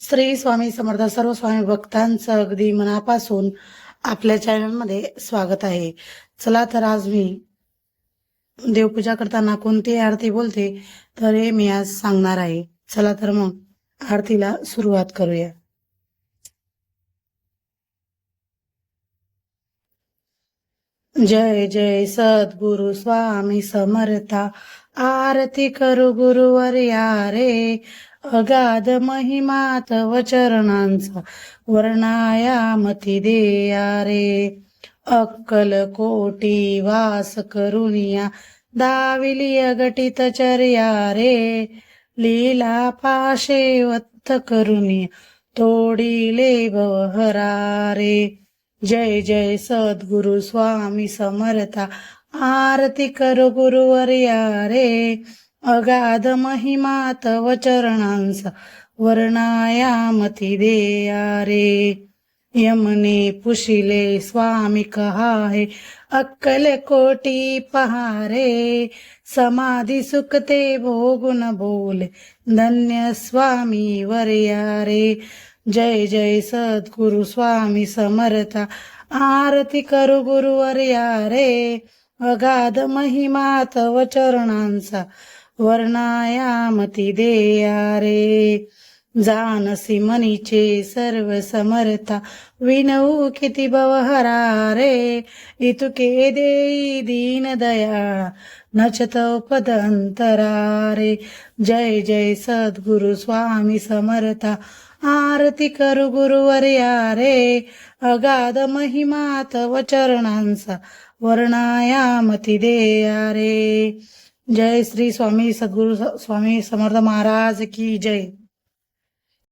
श्री स्वामी समर्थ सर्व स्वामी भक्तांचं अगदी मनापासून आपल्या चॅनलमध्ये स्वागत आहे. चला तर आज मी देवपूजा करताना कोणती आरती बोलते तर हे मी आज सांगणार आहे. चला तर मग आरतीला सुरुवात करूया. जय जय सद्गुरु स्वामी समर्था आरती करू गुरुवर्या रे अगाध महिमा तव चरणांचा वर्णायामती देया रे अक्कल कोटी वास करुनिया दाविली अगटित चर्या रे लीला पाशे वत्त करुनिया तोडिले भवहरा रे जय जय सद्गुरु स्वामी समर्था. आरती कर गुरुवर्या रे. अगाध महिमा तव चरणांचा वर्णायामती देया रे. यमने पुशिले स्वामी कहाहे अक्कल कोटी पहारे. समाधी सुखते भोगुन बोले धन्य स्वामी वर्या रे. जय जय सद्गुरु स्वामी समर्था आरती करू गुरुवर्या रे. अगाध महिमा तव चरणांचा वर्णायामती देया रे. जानसी मनीचे सर्व समर्था विनऊ किती भवहरा रे. इतुके देई दीन दया नचत पदंतरा रे. जय जय सद्गुरु स्वामी समर्था आरती करू गुरुवर्या रे. अगाध महिमा तव चरणांचा वर्णायामती देया रे जय श्री स्वामी सद्गुरु स्वामी समर्थ महाराज की जय।